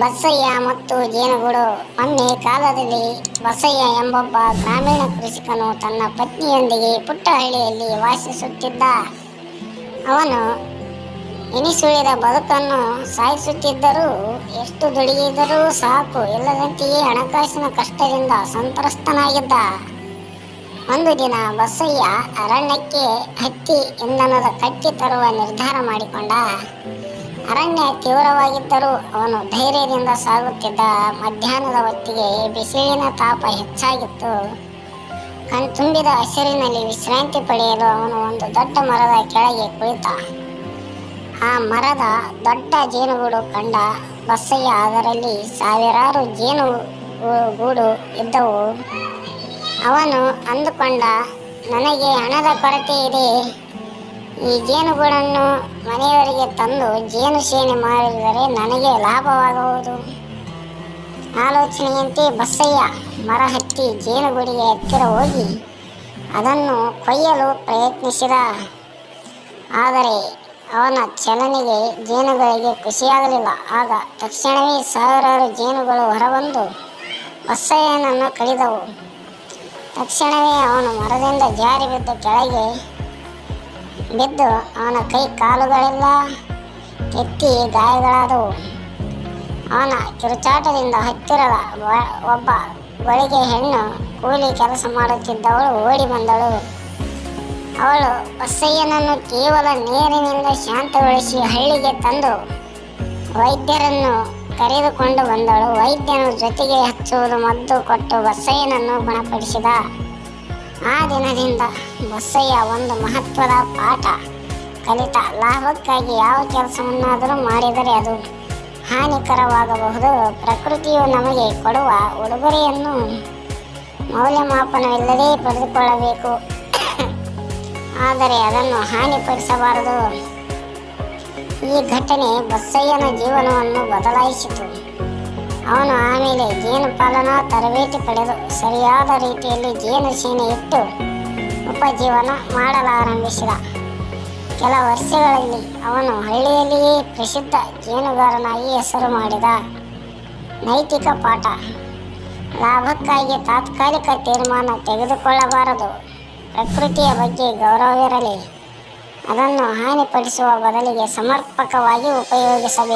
ಬಸಯ್ಯ ಮತ್ತು ಜೇನುಗೂಡು. ಮೊನ್ನೆ ಕಾಲದಲ್ಲಿ ಬಸಯ್ಯ ಎಂಬೊಬ್ಬ ಗ್ರಾಮೀಣ ಕೃಷಿಕನು ತನ್ನ ಪತ್ನಿಯೊಂದಿಗೆ ಪುಟ್ಟ ಹಳ್ಳಿಯಲ್ಲಿ ವಾಸಿಸುತ್ತಿದ್ದ. ಅವನು ಎನಿಸುಳಿದ ಬದುಕನ್ನು ಸಾಯಿಸುತ್ತಿದ್ದರೂ ಎಷ್ಟು ದುಡಿಯಿದರೂ ಸಾಕು, ಇಲ್ಲದಂತೆಯೇ ಹಣಕಾಸಿನ ಕಷ್ಟದಿಂದ ಸಂತ್ರಸ್ತನಾಗಿದ್ದ. ಒಂದು ದಿನ ಬಸಯ್ಯ ಅರಣ್ಯಕ್ಕೆ ಹತ್ತಿ ಇಂಧನದ ಕಟ್ಟಿ ತರುವ ನಿರ್ಧಾರ ಮಾಡಿಕೊಂಡ. ಅರಣ್ಯ ತೀವ್ರವಾಗಿದ್ದರೂ ಅವನು ಧೈರ್ಯದಿಂದ ಸಾಗುತ್ತಿದ್ದ ಮಧ್ಯಾಹ್ನದ ಹೊತ್ತಿಗೆ ಬಿಸಿಲಿನ ತಾಪ ಹೆಚ್ಚಾಗಿತ್ತು. ಕಣ್ತುಂಬಿದ ಹಸಿರಿನಲ್ಲಿ ವಿಶ್ರಾಂತಿ ಪಡೆಯಲು ಅವನು ಒಂದು ದೊಡ್ಡ ಮರದ ಕೆಳಗೆ ಕುಳಿತ. ಆ ಮರದ ದೊಡ್ಡ ಜೇನುಗೂಡು ಕಂಡ ಬಸ್ಸಯ್ಯ ಅದರಲ್ಲಿ ಸಾವಿರಾರು ಜೇನು ಗೂಡು ಇದ್ದವು. ಅವನು ಅಂದುಕೊಂಡ, ನನಗೆ ಹಣದ ಕೊರತೆ ಇದೆ. ಈ ಜೇನುಗೂಡನ್ನು ಮನೆಯವರಿಗೆ ತಂದು ಜೇನು ಸೇನೆ ಮಾಡಿದರೆ ನನಗೆ ಲಾಭವಾಗುವುದು ಆಲೋಚನೆಯಂತೆ ಬಸಯ್ಯ ಮರ ಹತ್ತಿ ಜೇನುಗೂಡಿಗೆ ಹತ್ತಿರ ಹೋಗಿ ಅದನ್ನು ಕೊಯ್ಯಲು ಪ್ರಯತ್ನಿಸಿದ. ಆದರೆ ಅವನ ಚಲನೆಗೆ ಜೇನುಗಳಿಗೆ ಖುಷಿಯಾಗಲಿಲ್ಲ. ಆಗ ತಕ್ಷಣವೇ ಸಾವಿರಾರು ಜೇನುಗಳು ಹೊರಬಂದು ಬಸಯ್ಯನನ್ನು ಕಡಿದವು. ತಕ್ಷಣವೇ ಅವನು ಮರದಿಂದ ಜಾರಿ ಬಿದ್ದ ಕೆಳಗೆ ಬಿದ್ದು ಅವನ ಕೈ ಕಾಲುಗಳೆಲ್ಲ, ಕೆತ್ತಿ ಗಾಯಗಳಾದವು. ಅವನ ಕಿರುಚಾಟದಿಂದ ಹತ್ತಿರದ ಒಬ್ಬ ಗಳಿಗೆ ಹೆಣ್ಣು ಕೂಲಿ ಕೆಲಸ ಮಾಡುತ್ತಿದ್ದವಳು ಓಡಿ ಬಂದಳು. ಅವಳು ಬಸಯ್ಯನನ್ನು ಕೇವಲ ನೀರಿನಿಂದ ಶಾಂತಗೊಳಿಸಿ ಹಳ್ಳಿಗೆ ತಂದು ವೈದ್ಯರನ್ನು ಕರೆದುಕೊಂಡು ಬಂದಳು. ವೈದ್ಯನ ಜೊತೆಗೆ ಹಚ್ಚುವುದು ಮದ್ದು ಕೊಟ್ಟು ಬಸಯ್ಯನನ್ನು ಗುಣಪಡಿಸಿದ. ಆ ದಿನದಿಂದ ಬಸ್ಸಯ್ಯ ಒಂದು ಮಹತ್ವದ ಪಾಠ. ಕಲಿತ ಲಾಭಕ್ಕಾಗಿ ಯಾವ ಕೆಲಸವನ್ನಾದರೂ ಮಾಡಿದರೆ ಅದು ಹಾನಿಕರವಾಗಬಹುದು. ಪ್ರಕೃತಿಯು ನಮಗೆ ಕೊಡುವ ಉಡುಗೊರೆಯನ್ನು ಮೌಲ್ಯಮಾಪನವಿಲ್ಲದೆ ಪಡೆದುಕೊಳ್ಳಬೇಕು. ಆದರೆ ಅದನ್ನು ಹಾನಿಪಡಿಸಬಾರದು. ಈ ಘಟನೆ ಬಸ್ಸಯ್ಯನ ಜೀವನವನ್ನು ಬದಲಾಯಿಸಿತು. ಅವನು ಆಮೇಲೆ ಜೇನು ಪಾಲನಾ ತರಬೇತಿ ಪಡೆದು ಸರಿಯಾದ ರೀತಿಯಲ್ಲಿ ಜೇನು ಸೇನೆ ಇಟ್ಟು ಉಪಜೀವನ ಮಾಡಲಾರಂಭಿಸಿದ. ಕೆಲ ವರ್ಷಗಳಲ್ಲಿ ಅವನು ಹಳ್ಳಿಯಲ್ಲಿಯೇ ಪ್ರಸಿದ್ಧ ಜೇನುಗಾರನಾಗಿ ಹೆಸರು ಮಾಡಿದ. ನೈತಿಕ ಪಾಠ. ಲಾಭಕ್ಕಾಗಿ ತಾತ್ಕಾಲಿಕ ತೀರ್ಮಾನ ತೆಗೆದುಕೊಳ್ಳಬಾರದು. ಪ್ರಕೃತಿಯ ಬಗ್ಗೆ ಗೌರವವಿರಲಿ ಅದನ್ನು ಹಾನಿಪಡಿಸುವ ಬದಲಿಗೆ ಸಮರ್ಪಕವಾಗಿ ಉಪಯೋಗಿಸಬೇಕು.